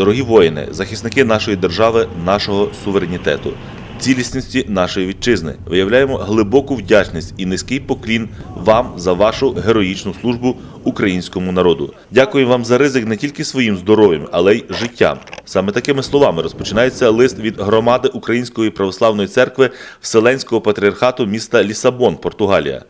дорогі воїни, захисники нашої держави, нашого суверенітету, цілісності нашої вітчизни, виявляємо глибоку вдячність і низький поклін вам за вашу героїчну службу українському народу. Дякую вам за ризик не тільки своїм здоров'ям, але й життям. Саме такими словами розпочинається лист від громади Української православної церкви Вселенського патріархату міста Лісабон, Португалія.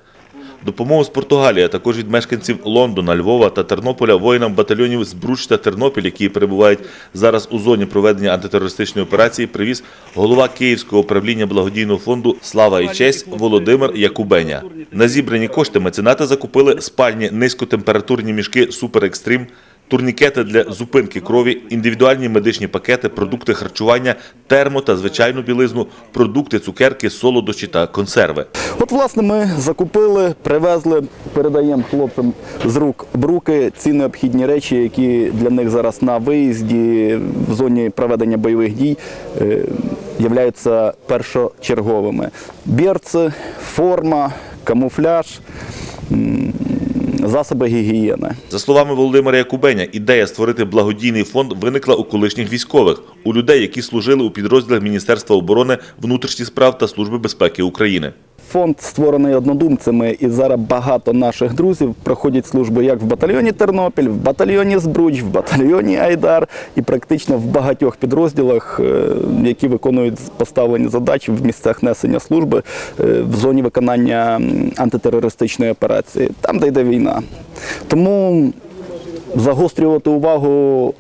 Допомогу з Португалії, а також від мешканців Лондона, Львова та Тернополя воїнам батальйонів Збруч та Тернопіль, які перебувають зараз у зоні проведення антитерористичної операції, привіз голова Київського управління благодійного фонду Слава і честь Володимир Якубеня. На зібрані кошти меценати закупили спальні низькотемпературні мішки Супер Екстрім, турнікети для зупинки крові, індивідуальні медичні пакети, продукти харчування, термо та звичайну білизну, продукти, цукерки, солодощі та консерви. От, власне, ми закупили, привезли, передаємо хлопцям з рук в руки ці необхідні речі, які для них зараз на виїзді в зоні проведення бойових дій е, являються першочерговими. Берці, форма, камуфляж, засоби гігієни. За словами Володимира Якубеня, ідея створити благодійний фонд виникла у колишніх військових, у людей, які служили у підрозділах Міністерства оборони, внутрішніх справ та Служби безпеки України. Фонд створений однодумцями, і зараз багато наших друзів проходять службу як в батальйоні Тернопіль, в батальйоні Збруч, в батальйоні Айдар і практично в багатьох підрозділах, е, які виконують поставлені задачі в місцях несення служби е, в зоні виконання антитерористичної операції, там, де йде війна. Тому загострювати увагу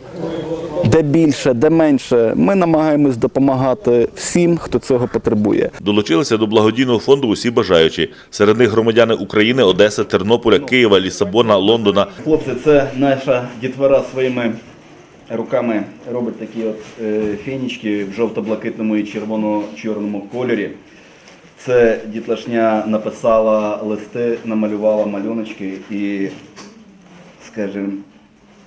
де більше, де менше. Ми намагаємось допомагати всім, хто цього потребує. Долучилися до благодійного фонду усі бажаючі. Серед них громадяни України, Одеси, Тернополя, Києва, Лісабона, Лондона. Хлопці, це наша дітвора своїми руками робить такі от е, фінічки в жовто-блакитному і червоно-чорному кольорі. Це дітлашня написала листи, намалювала малюночки і, скажімо,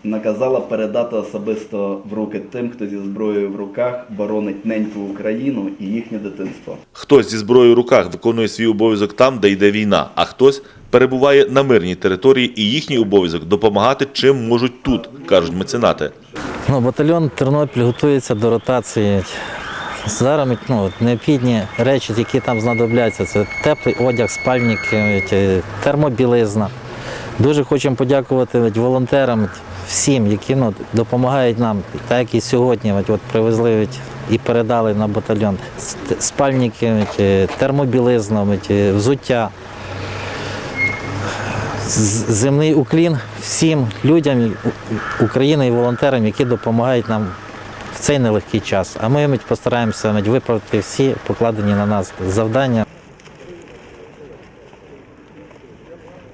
наказала передати особисто в руки тим, хто зі зброєю в руках боронить неньку Україну і їхнє дитинство. Хтось зі зброєю в руках виконує свій обов'язок там, де йде війна, а хтось перебуває на мирній території, і їхній обов'язок допомагати чим можуть тут, кажуть меценати. Ну, батальйон Тернопіль готується до ротації. Зараз ну, необхідні речі, які там знадобляться, це теплий одяг, спальники, е, термобілизна. Дуже хочемо подякувати волонтерам, всім, які ну, допомагають нам, так як і сьогодні от, привезли і передали на батальйон спальники, е, термобілизна, е, взуття. Земний уклін всім людям України і волонтерам, які допомагають нам в цей нелегкий час. А ми постараємося виправити всі покладені на нас завдання.